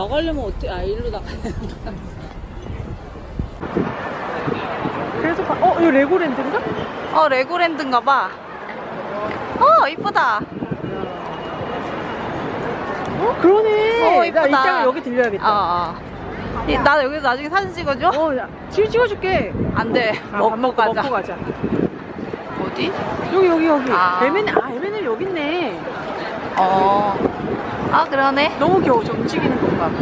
나가려면 어떻게, 아, 일로 나가야 되나? 그래서 봐. 어, 이거 레고랜드인가? 어, 레고랜드인가 봐. 어, 이쁘다. 어, 그러네. 어, 이쁘다. 나 이따가 여기 들려야겠다. 어, 어. 이- 나 여기서 나중에 사진 찍어줘? 어, 야, 지금 찍어줄게. 안 돼. 아, 먹고 밥 먹고 가자. 먹고 가자. 어디? 여기, 여기, 여기. 아. M&N, 아, M&N 여기 있네. 어. 아, 그러네. 너무 겨워, 저 움직이는 건 phẩm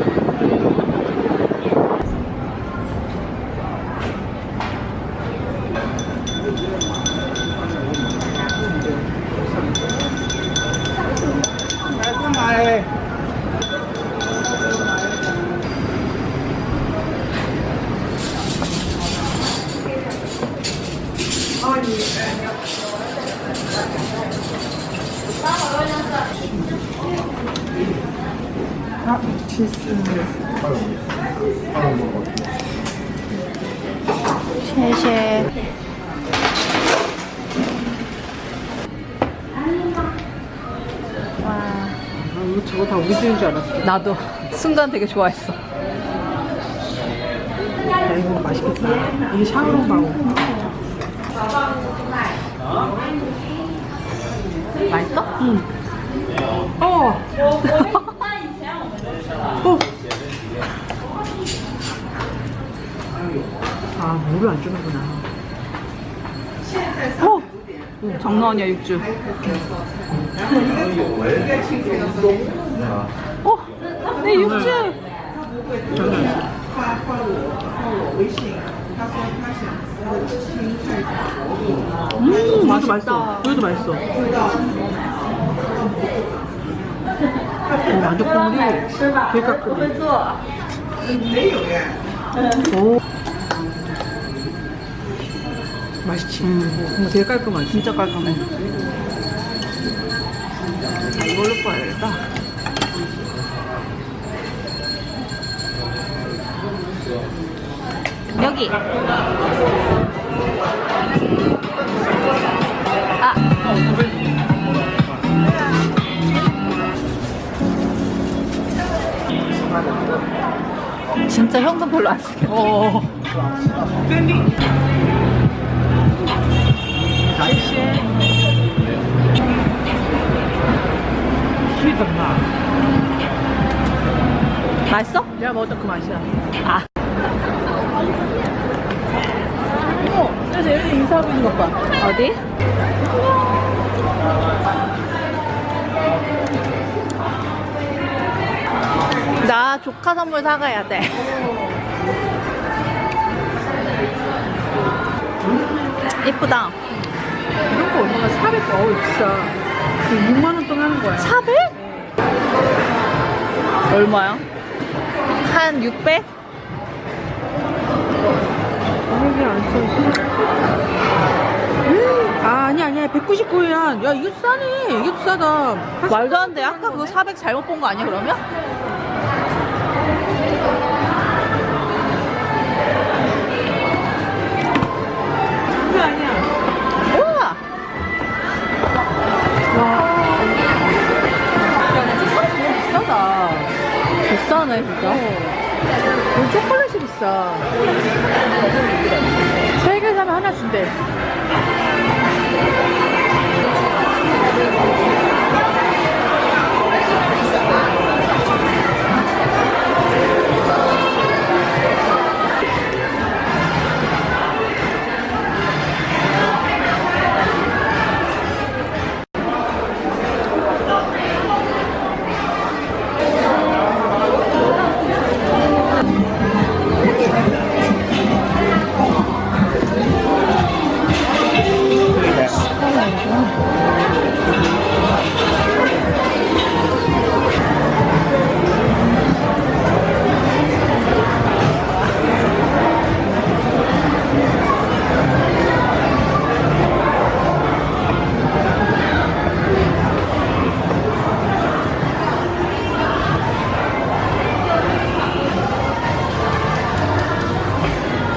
Oh, yeah. 와. 아, 이거 저거 다 우리 집인 줄 알았어. 나도 순간 되게 좋아했어. 야, 이거 맛있겠다. 이게 샤오롱바오. 맛있어? 응. 어. 어. 아, 물을 안 주는구나. 어. 장난 아니야, 육즙. 어. 내 육즙. 음, 맛이 맛있어. 우유도 맛있어. 오, 완전 국물이 되게 깔끔해. 오. 맛있지? 음, 되게 깔끔하지? 진짜 깔끔해. 아, 이걸로 꺼야겠다. 여기. 아. 진짜 현금 별로 안 쓰게. 어. 나이스. 스윗하구나. 맛있어? 내가 먹었던 그 맛이야. 아. 어, 그래서 예린이 인사하고 있는 것 봐. 어디? 나 조카 선물 사가야 돼. 이쁘다. 이런 거 얼마나 400, 어우. 그 6만원 동안 하는 거야. 400? 얼마야? 한 600? 가격이 안 써있어. 음, 아, 아니, 아니야. 199엔. 야, 이거 싸네. 이게 더 싸다. 말도 안 돼. 아까 그거 400 잘못 본 거 아니야, 그러면? 세 개 사면 하나 준대.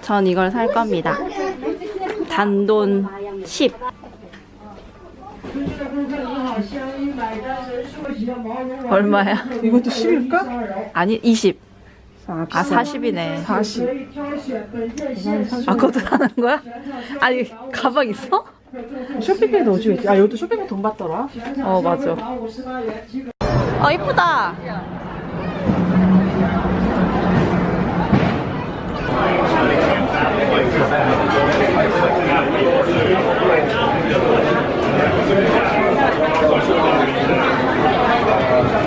전 이걸 살 겁니다. 단돈 10. 얼마야? 이것도 10일까? 아니 20. 아, 아 40이네. 40. 아 그것도 사는 거야? 아니 가방 있어? 쇼핑백에 넣어주겠지. 아, 이것도 쇼핑백 돈 받더라. 어 맞아. 어 이쁘다.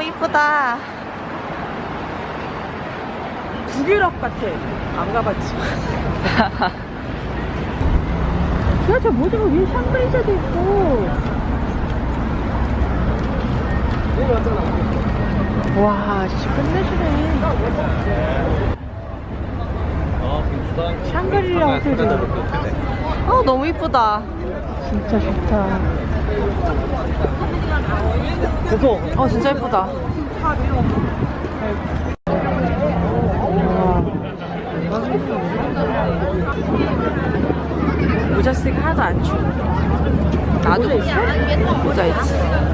너무 이쁘다. 북유럽 같아. 안 가봤지. 야, 저 모두가 위에 샹그리자도 있고. 와, 씨, 끝내주네. 샹그리라 호텔도 아 너무 이쁘다. 진짜 좋다. 어 진짜 이쁘다. 모자 쓰기 하나도 안 추워. 나도 모자 있어? 모자 있지.